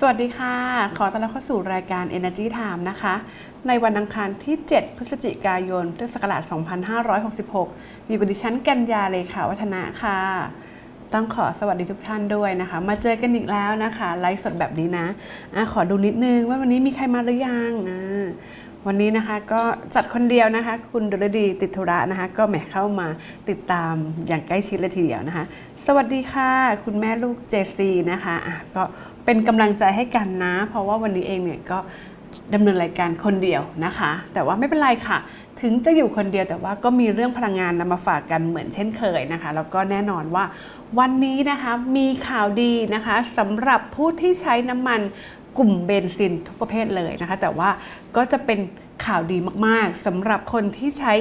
สวัสดีค่ะ ขอต้อนรับเข้าสู่รายการ Energy Time นะคะ ในวันอังคารที่ 7 พฤศจิกายนพุทธศักราช 2566 อยู่กับดิฉันกัญญาเลขาวัฒนะค่ะ ต้องขอสวัสดีทุกท่านด้วยนะคะ มาเจอกันอีกแล้วนะคะ ไลฟ์สดแบบนี้นะอะขอดูนิดนึงว่าวันนี้มีใครมาหรือยังอ่า วันนี้นะคะก็จัดคนเดียวนะคะ คุณดุลดีติดธุระนะคะ ก็แหมเข้ามาติดตามอย่างใกล้ชิดเลยทีเดียวนะคะ สวัสดีค่ะ คุณแม่ลูกเจซีนะคะะก็เป็นกำลังใจให้กันนะ เพราะว่าวันนี้เองเนี่ยก็ดำเนินรายการคนเดียวนะคะ แต่ว่าไม่เป็นไรค่ะ ถึงจะอยู่คนเดียวแต่ว่าก็มีเรื่องพลังงานนำมาฝากกันเหมือนเช่นเคยนะคะ แล้วก็แน่นอนว่าวันนี้นะคะมีข่าวดีนะคะสำหรับผู้ที่ใช้น้ำมัน กลุ่มเบนซินทุกประเภทเลยนะคะ แต่ว่าก็จะเป็นข่าวดีมากๆสำหรับคนที่ใช้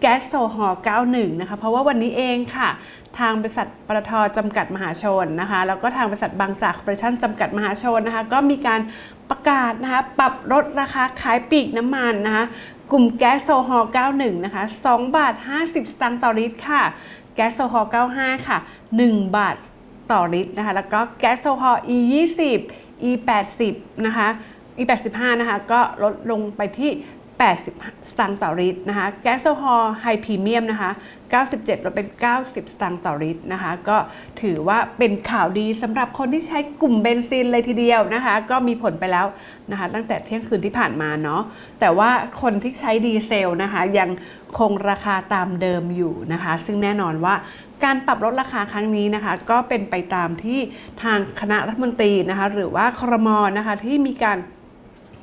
แก๊สโซฮอล์91 นะคะ เพราะว่าวันนี้เองค่ะ ทางบริษัทปตทจำกัดมหาชนนะคะ แล้วก็ทางบริษัทบางจากคอร์ปอเรชั่นจำกัดมหาชนนะคะ ก็มีการประกาศนะคะ ปรับลดราคาขายปลีกน้ำมันนะคะ กลุ่มแก๊สโซฮอล์91 นะคะ 2 บาท 50 สตางค์ต่อลิตรค่ะ แก๊สโซฮอล์95 ค่ะ 1 บาทต่อลิตรนะคะ แล้วก็แก๊สโซฮอล์ E20 E80 นะคะ E85 นะคะก็ลดลงไปที่ 80 สตางค์ต่อลิตรนะคะ แก๊สโซฮอล์ไฮพรีเมียมนะคะ 97ลดเป็น 90 สตางค์ต่อลิตรนะคะ ก็ถือว่าเป็นข่าวดีสำหรับคนที่ใช้กลุ่มเบนซินเลยทีเดียวนะคะ ก็มีผลไปแล้วนะคะ ตั้งแต่เที่ยงคืนที่ผ่านมาเนาะ แต่ว่าคนที่ใช้ดีเซลนะคะ ยังคงราคาตามเดิมอยู่นะคะ ซึ่งแน่นอนว่า การปรับลดราคาครั้งนี้นะคะ ก็เป็นไปตามที่ทางคณะรัฐมนตรีนะคะ หรือว่าครมนะคะที่มีการ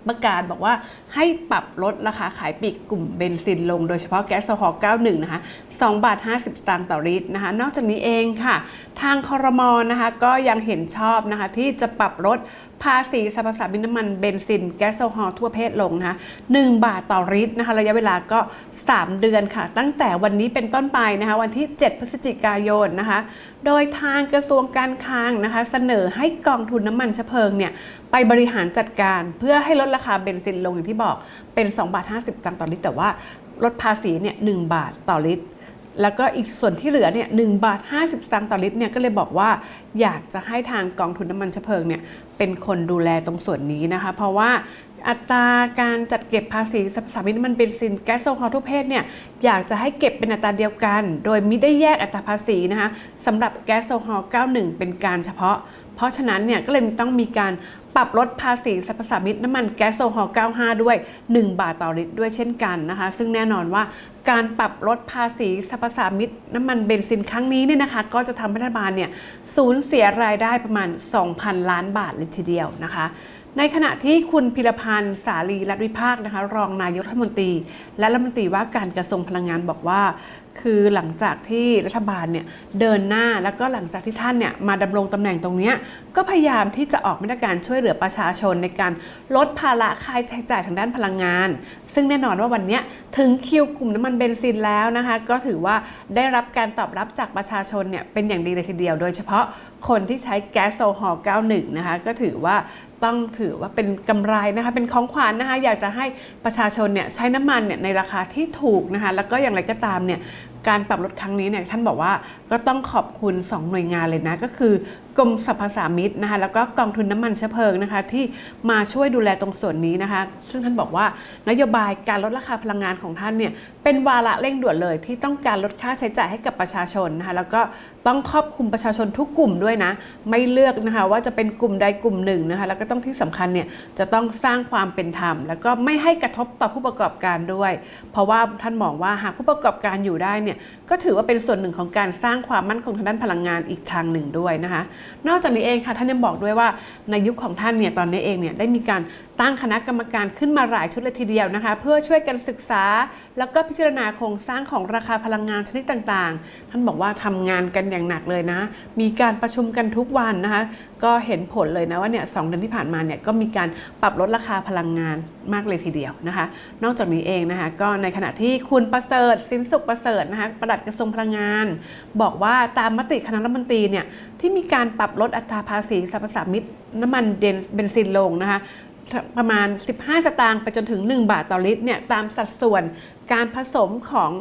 ประกาศบอกว่าให้ปรับลดราคาขายปลีกกลุ่มเบนซินลงโดยเฉพาะแก๊สโซฮอล์91 นะคะ2บาท 50 สตางค์ต่อลิตรนะคะ นอกจากนี้เองค่ะ ทางคอรมอนะคะก็ยังเห็นชอบนะคะที่จะปรับลดภาษีสรรพสามิตน้ำมันเบนซิน แก๊สโซฮอล์ทั่วประเทศลงนะคะ1บาทต่อลิตรนะคะ ระยะเวลาก็ 3 เดือนค่ะ ตั้งแต่วันนี้เป็นต้นไปนะคะ วันที่ 7 พฤศจิกายนนะคะ โดยทางกระทรวงการคลังนะคะ เสนอให้กองทุนน้ำมันเชื้อเพลิงเนี่ยไปบริหารจัดการเพื่อให้ลดราคาเบนซินลงอย่างที่บอกเป็น2บาท50สตางค์ต่อลิตร แต่ว่าลดภาษีเนี่ย1บาทต่อลิตร แล้วก็อีกส่วนที่เหลือเนี่ยหบาท 50สตางค์ต่อลิตรเนี่ยก็เลยบอกว่าอยากจะให้ทางกองทุนน้ำมันเชื้อเพลิงเนี่ยเป็นคนดูแลตรงส่วนนี้นะคะ เพราะว่าอัตราการจัดเก็บภาษีสรรพสามิตน้ำมันเบนซินแก๊สโซฮอลทุกเพศเนี่ยอยากจะให้เก็บเป็นอัตราเดียวกัน โดยไม่ได้แยกอัตราภาษีนะคะสำหรับแก๊สโซฮอล91 เป็นการเฉพาะ เพราะฉะนั้นเนี่ยก็เลยต้องมีการปรับลดภาษีสรรพสามิตน้ำมันแก๊สโซฮอล์95 ด้วย 1 บาทต่อลิตรด้วยเช่นกันนะคะ ซึ่งแน่นอนว่าการปรับลดภาษีสรรพสามิตน้ำมันเบนซินครั้งนี้เนี่ยนะคะ ก็จะทำให้รัฐบาลเนี่ยสูญเสียรายได้ประมาณ 2,000 ล้านบาทเลยทีเดียวนะคะในขณะที่คุณพิรพันธ์สาลีรัฐวิภาคนะคะ รองนายกรัฐมนตรี และรัฐมนตรีว่าการกระทรวงพลังงานบอกว่า คือหลังจากที่รัฐบาลเนี่ยเดินหน้าแล้วก็หลังจากที่ท่านเนี่ยมาดำรงตำแหน่งตรงนี้ก็พยายามที่จะออกมาตรการช่วยเหลือประชาชนในการลดภาระค่าใช้จ่ายทางด้านพลังงาน ซึ่งแน่นอนว่าวันนี้ถึงคิวกลุ่มน้ำมันเบนซินแล้วนะคะ ก็ถือว่าได้รับการตอบรับจากประชาชนเนี่ยเป็นอย่างดีเลยทีเดียว โดยเฉพาะคนที่ใช้แก๊สโซฮอล์91 นะคะ ก็ถือว่าต้องถือว่าเป็นกำไรนะคะเป็นของขวัญนะคะอยากจะให้ประชาชนเนี่ยใช้น้ำมันเนี่ยในราคาที่ถูกนะคะแล้วก็อย่างไรก็ตามเนี่ยการปรับลดครั้งนี้เนี่ยท่านบอกว่าก็ต้องขอบคุณ 2 หน่วยงานเลยนะ ก็คือ กรมสรรพสามิตนะคะแล้วก็กองทุนน้ำมันเชื้อเพลิงนะคะที่มาช่วยดูแลตรงส่วนนี้นะคะ ซึ่งท่านบอกว่านโยบายการลดราคาพลังงานของท่านเนี่ยเป็นวาระเร่งด่วนเลย ที่ต้องการลดค่าใช้จ่ายให้กับประชาชนนะคะแล้วก็ต้องครอบคลุมประชาชนทุกกลุ่มด้วยนะ ไม่เลือกนะคะว่าจะเป็นกลุ่มใดกลุ่มหนึ่งนะคะแล้วก็ต้องที่สำคัญเนี่ยจะต้องสร้างความเป็นธรรม แล้วก็ไม่ให้กระทบต่อผู้ประกอบการด้วย เพราะว่าท่านมองว่าหากผู้ประกอบการอยู่ได้เนี่ย ก็ถือว่าเป็นส่วนหนึ่งของการสร้างความมั่นคงทางด้านพลังงานอีกทางหนึ่งด้วยนะคะ นอกจากนี้เองค่ะท่านยังบอกด้วยว่าในยุคของท่านเนี่ยตอนนี้เองเนี่ยได้มีการ ตั้งคณะกรรมการขึ้นมาหลายชุดเลยทีเดียวนะคะ เพื่อช่วยกันศึกษา แล้วก็พิจารณาโครงสร้างของราคาพลังงานชนิดต่างๆ ท่านบอกว่าทำงานกันอย่างหนักเลยนะ มีการประชุมกันทุกวันนะคะ ก็เห็นผลเลยนะว่าเนี่ยสองเดือนที่ผ่านมาเนี่ยก็มีการปรับลดราคาพลังงานมากเลยทีเดียวนะคะ นอกจากนี้เองนะคะก็ในขณะที่คุณประเสริฐสินสุขประเสริฐนะคะปลัดกระทรวงพลังงาน บอกว่าตามมติคณะรัฐมนตรีเนี่ยที่มีการปรับลดอัตราภาษีสรรพสามิตน้ำมันเบนซินลงนะคะ ประมาณ 15 สตางค์ไปจนถึง 1 บาทต่อลิตรเนี่ยตามสัดส่วนการผสมของ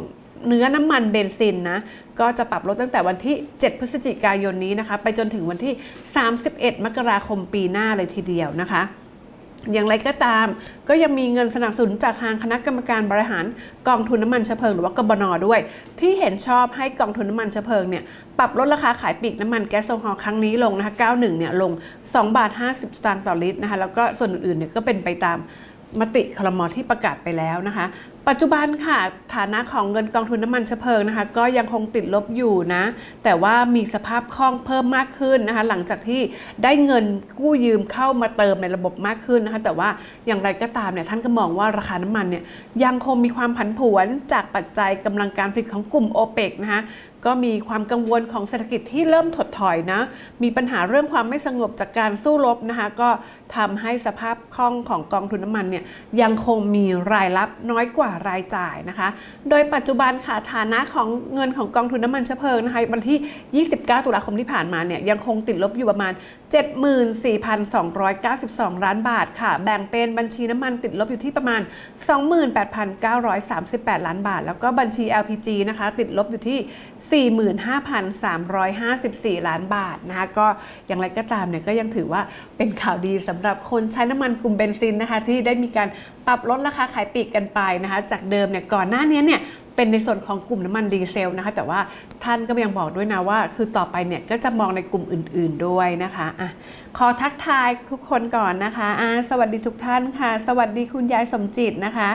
เนื้อน้ำมันเบนซินนะก็จะปรับลดตั้งแต่วันที่ 7 พฤศจิกายนนี้นะคะ ไปจนถึงวันที่ 31 มกราคมปีหน้าเลยทีเดียวนะคะ อย่างไรก็ตาม ก็ยังมีเงินสนับสนุนจากทางคณะกรรมการบริหารกองทุนน้ำมันเชื้อเพลิงหรือว่ากบนด้วย ที่เห็นชอบให้กองทุนน้ำมันเชื้อเพลิงเนี่ยปรับลดราคาขายปลีกน้ำมันแก๊สโซฮอลครั้งนี้ลงนะคะ 91 เนี่ยลง 2 บาท 50 สตางค์ต่อลิตรนะคะ แล้วก็ส่วนอื่นๆเนี่ยก็เป็นไปตามมติคลมที่ประกาศไปแล้วนะคะ ปัจจุบันค่ะ ฐานะของเงินกองทุนน้ำมันเชื้อเพลิงนะคะ ก็ยังคงติดลบอยู่นะ แต่ว่ามีสภาพคล่องเพิ่มมากขึ้นนะคะ หลังจากที่ได้เงินกู้ยืมเข้ามาเติมในระบบมากขึ้นนะคะ แต่ว่าอย่างไรก็ตามเนี่ยท่านก็มองว่าราคาน้ำมันเนี่ยยังคงมีความผันผวนจากปัจจัยกำลังการผลิตของกลุ่มโอเปกนะคะ ก็มีความกังวลของเศรษฐกิจที่เริ่มถดถอยนะ มีปัญหาเรื่องความไม่สงบจากการสู้รบนะคะ ก็ทำให้สภาพคล่องของกองทุนน้ำมันเนี่ยยังคงมีรายรับน้อยกว่ารายจ่ายนะคะ โดยปัจจุบันค่ะฐานะของเงินของกองทุนน้ำมันเชื้อเพลิงนะคะวันที่ 29 ตุลาคมที่ผ่านมาเนี่ยยังคงติดลบอยู่ประมาณ 74,292 ล้านบาทค่ะ แบ่งเป็นบัญชีน้ำมันติดลบอยู่ที่ประมาณ 28,938 ล้านบาท แล้วก็บัญชี LPG นะคะติดลบอยู่ที่45,354 ล้านบาทนะคะก็อย่างไรก็ตามเนี่ยก็ยังถือว่าเป็นข่าวดีสำหรับคนใช้น้ำมันกลุ่มเบนซินนะคะที่ได้มีการปรับลดราคาขายปลีกกันไปนะคะจากเดิมเนี่ยก่อนหน้านี้เนี่ยเป็นในส่วนของกลุ่มน้ำมันดีเซลนะคะ แต่ว่าท่านก็ยังบอกด้วยนะว่า คือต่อไปเนี่ยก็จะมองในกลุ่มอื่น ๆด้วยนะคะอะขอทักทายทุกคนก่อนนะคะอะสวัสดีทุกท่านค่ะ สวัสดีคุณยายสมจิตนะคะ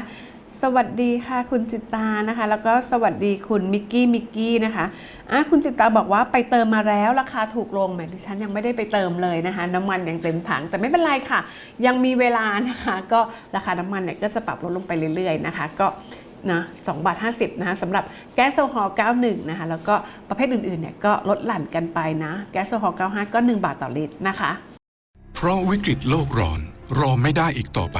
สวัสดีค่ะคุณจิตตานะคะ แล้วก็สวัสดีคุณมิกกี้มิกกี้นะคะอะคุณจิตตาบอกว่าไปเติมมาแล้วราคาถูกลงแหมดิฉันยังไม่ได้ไปเติมเลยนะคะ น้ำมันยังเต็มถังแต่ไม่เป็นไรค่ะ ยังมีเวลานะคะ ก็ราคาน้ำมันเนี่ยก็จะปรับลดลงไปเรื่อยๆนะคะ ก็นะ2บาท50นะคะสำหรับแก๊สโซฮอล์91 นะคะ แล้วก็ประเภทอื่นๆเนี่ยก็ลดหลั่นกันไปนะ แก๊สโซฮอล์95 ก็ 1 บาทต่อลิตรนะคะ เพราะวิกฤตโลกร้อนรอไม่ได้อีกต่อไป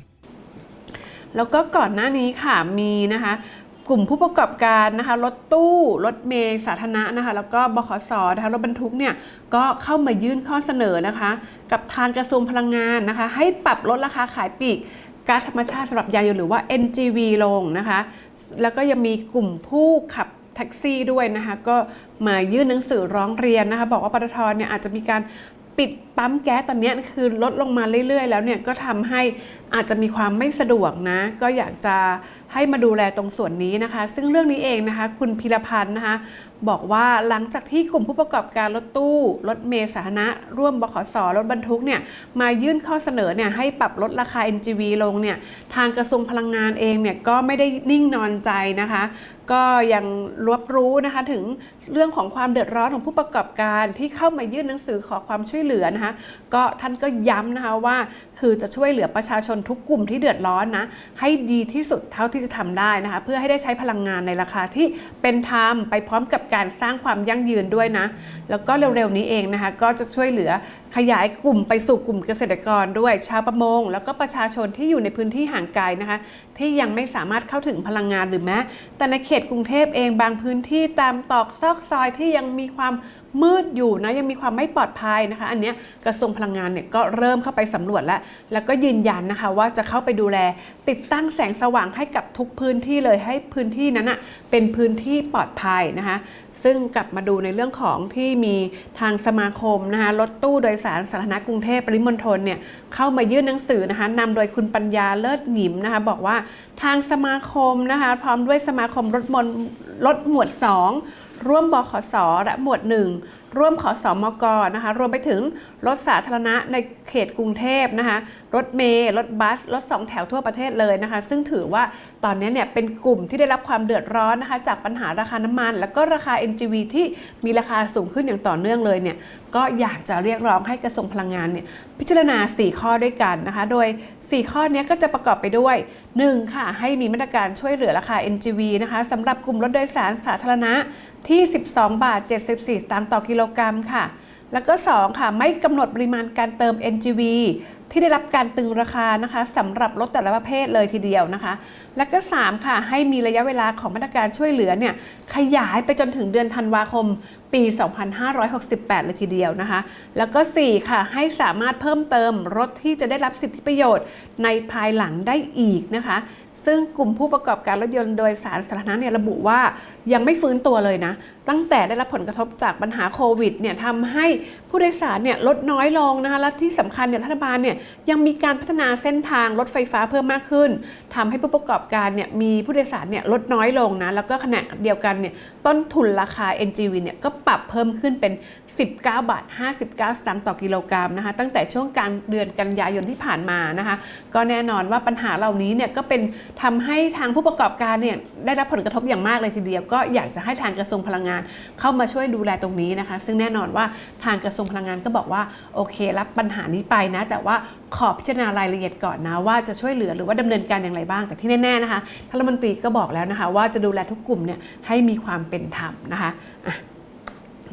แล้วก็ก่อนหน้านี้ค่ะมีนะคะกลุ่มผู้ประกอบการนะคะรถตู้รถเมล์สาธารณะนะคะแล้วก็บขสนะคะรถบรรทุกเนี่ยก็เข้ามายื่นข้อเสนอนะคะ กับทางกระทรวงพลังงานนะคะ ให้ปรับลดราคาขายปลีกก๊าซธรรมชาติสำหรับยานยนต์หรือว่า NGV ลงนะคะ แล้วก็ยังมีกลุ่มผู้ขับแท็กซี่ด้วยนะคะก็มายื่นหนังสือร้องเรียนนะคะ บอกว่าปตทเนี่ยอาจจะมีการปิดปั๊มแก๊สตอนนี้คือลดลงมาเรื่อยๆ แล้วเนี่ยก็ทำให้ อาจจะมีความไม่สะดวกนะ ก็อยากจะให้มาดูแลตรงส่วนนี้นะคะ ซึ่งเรื่องนี้เองนะคะ คุณพิรพันธ์นะคะบอกว่าหลังจากที่กลุ่มผู้ประกอบการรถตู้ รถเมล์สาธารณะ ร่วมบขสรถบรรทุกเนี่ยมายื่นข้อเสนอเนี่ยให้ปรับลดราคา NGV ลงเนี่ยทางกระทรวงพลังงานเองเนี่ยก็ไม่ได้นิ่งนอนใจนะคะ ก็ยังรับรู้นะคะถึงเรื่องของความเดือดร้อนของผู้ประกอบการที่เข้ามายื่นหนังสือขอความช่วยเหลือนะคะก็ท่านก็ย้ำนะคะว่าคือจะช่วยเหลือประชาชนทุกกลุ่มที่เดือดร้อนนะให้ดีที่สุดเท่าที่จะทำได้นะคะ เพื่อให้ได้ใช้พลังงานในราคาที่เป็นธรรมไปพร้อมกับการสร้างความยั่งยืนด้วยนะ แล้วก็เร็วๆนี้เองนะคะ ก็จะช่วยเหลือ ขยายกลุ่มไปสู่กลุ่มเกษตรกรด้วยชาวประมง แล้วก็ประชาชนที่อยู่ในพื้นที่ห่างไกลนะคะ ที่ยังไม่สามารถเข้าถึงพลังงานหรือแม้แต่ในเขตกรุงเทพเองบางพื้นที่ตามตอกซอกซอยที่ยังมีความมืดอยู่นะยังมีความไม่ปลอดภัยนะคะ อันนี้กระทรวงพลังงานเนี่ยก็เริ่มเข้าไปสำรวจแล้ว แล้วก็ยืนยันนะคะว่าจะเข้าไปดูแล ติดตั้งแสงสว่างให้กับทุกพื้นที่เลยให้พื้นที่นั้นอะเป็นพื้นที่ปลอดภัยนะคะ ซึ่งกลับมาดูในเรื่องของที่มีทางสมาคมนะคะรถตู้โดยสารสาธารณะกรุงเทพปริมณฑลเนี่ยเข้ามายื่นหนังสือนะคะนำโดยคุณปัญญาเลิศหนิมนะคะบอกว่าทางสมาคมนะคะพร้อมด้วยสมาคมรถมน รถหมวด 2 ร่วมบขสและหมวด 1 ร่วมขอสอมกนะคะรวมไปถึงรถสาธารณะในเขตกรุงเทพนะคะรถเมล์รถบัส รถสองแถวทั่วประเทศเลยนะคะ ซึ่งถือว่าตอนนี้เนี่ยเป็นกลุ่มที่ได้รับความเดือดร้อนนะคะจากปัญหาราคาน้ำมัน แล้วก็ราคา NGV ที่มีราคาสูงขึ้นอย่างต่อเนื่องเลยเนี่ย ก็อยากจะเรียกร้องให้กระทรวงพลังงานเนี่ยพิจารณา 4 ข้อด้วยกันนะคะ โดย 4 ข้อเนี้ยก็จะประกอบไปด้วย 1. ค่ะ ให้มีมาตรการช่วยเหลือราคา NGV นะคะสำหรับกลุ่มรถโดยสารสาธารณะที่ 12 บาท 74สตางค์ต่อกิโลกรัมค่ะ แล้วก็ 2 ค่ะ ไม่กำหนดปริมาณการเติม NGV ที่ได้รับการตึงราคานะคะสำหรับรถแต่ละประเภทเลยทีเดียวนะคะ และก็ 3 ค่ะ ให้มีระยะเวลาของมาตรการช่วยเหลือเนี่ยขยายไปจนถึงเดือนธันวาคมปี 2568 เลยทีเดียวนะคะ แล้วก็ 4 ค่ะ ให้สามารถเพิ่มเติมรถที่จะได้รับสิทธิประโยชน์ในภายหลังได้อีกนะคะ ซึ่งกลุ่มผู้ประกอบการรถยนต์โดยสารสาธารณะเนี่ยระบุว่ายังไม่ฟื้นตัวเลยนะ ตั้งแต่ได้รับผลกระทบจากปัญหาโควิดเนี่ยทำให้ผู้โดยสารเนี่ยลดน้อยลงนะคะและที่สำคัญเนี่ยรัฐบาลเนี่ยยังมีการพัฒนาเส้นทางรถไฟฟ้าเพิ่มมากขึ้นทำให้ผู้ประกอบการเนี่ยมีผู้โดยสารเนี่ยลดน้อยลงนะแล้วก็ขณะเดียวกันเนี่ยต้นทุนราคา NGV เนี่ยก็ปรับเพิ่มขึ้นเป็น 19บาท59สตางค์ต่อกิโลกรัมนะคะตั้งแต่ช่วงกลางเดือนกันยายนที่ผ่านมานะคะก็แน่นอนว่าปัญหาเหล่านี้เนี่ยก็เป็นทำให้ทางผู้ประกอบการเนี่ยได้รับผลกระทบอย่างมากเลยทีเดียว ก็อยากจะให้ทางกระทรวงพลังงาน เข้ามาช่วยดูแลตรงนี้นะคะ ซึ่งแน่นอนว่าทางกระทรวงพลังงานก็บอกว่าโอเครับปัญหานี้ไปนะ แต่ว่าขอพิจารณารายละเอียดก่อนนะว่าจะช่วยเหลือหรือว่าดำเนินการอย่างไรบ้างแต่ที่แน่ๆนะคะท่านรัฐมนตรีก็บอกแล้วนะคะ ว่าจะดูแลทุกกลุ่มเนี่ยให้มีความเป็นธรรมนะคะ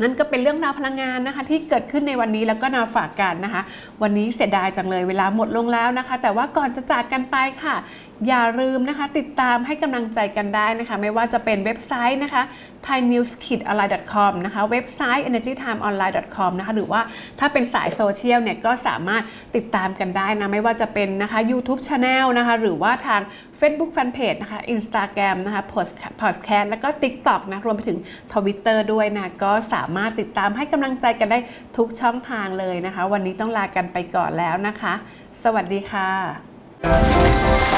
นั่นก็เป็นเรื่องราวพลังงานนะคะ ที่เกิดขึ้นในวันนี้แล้วก็นาฝากกันนะคะ วันนี้เสียดายจังเลยเวลาหมดลงแล้วนะคะ แต่ว่าก่อนจะจากกันไปค่ะ อย่าลืมนะคะ ติดตามให้กำลังใจกันได้นะคะ ไม่ว่าจะเป็นเว็บไซต์นะคะ thainews-online.com นะคะ เว็บไซต์ energytimeonline.com นะคะ หรือว่าถ้าเป็นสายโซเชียลเนี่ย ก็สามารถติดตามกันได้นะ ไม่ว่าจะเป็นนะคะ YouTube Channel นะคะ หรือว่าทาง Facebook Fanpage นะคะ Instagram นะคะ Post Podcast แล้วก็ TikTok นะ รวมไปถึง Twitter ด้วยนะ ก็สามารถติดตามให้กำลังใจกันได้ทุกช่องทางเลยนะคะ วันนี้ต้องลากันไปก่อนแล้วนะคะ สวัสดีค่ะ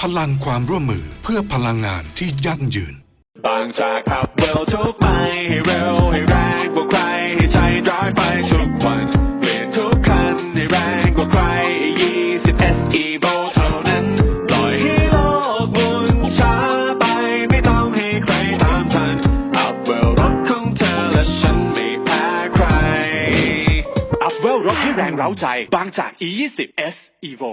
พลังความร่วมมือเพื่อพลังงานที่ยั่งยืน บางจากขับเวลทุกไปให้เร็วให้แรงกว่าใครให้ใจร้ายไปทุกวันเปลี่ยนทุกคันให้แรงกว่าใคร20 SE v o เท่านั้นปล่อยให้โลกวนช้าไปไม่ต้องให้ใครตามทันอัพเวลรถของเธอและฉันไม่แพ้ใครอัพเวลรถให้แรงเร้าใจ บางจาก E20 S Evo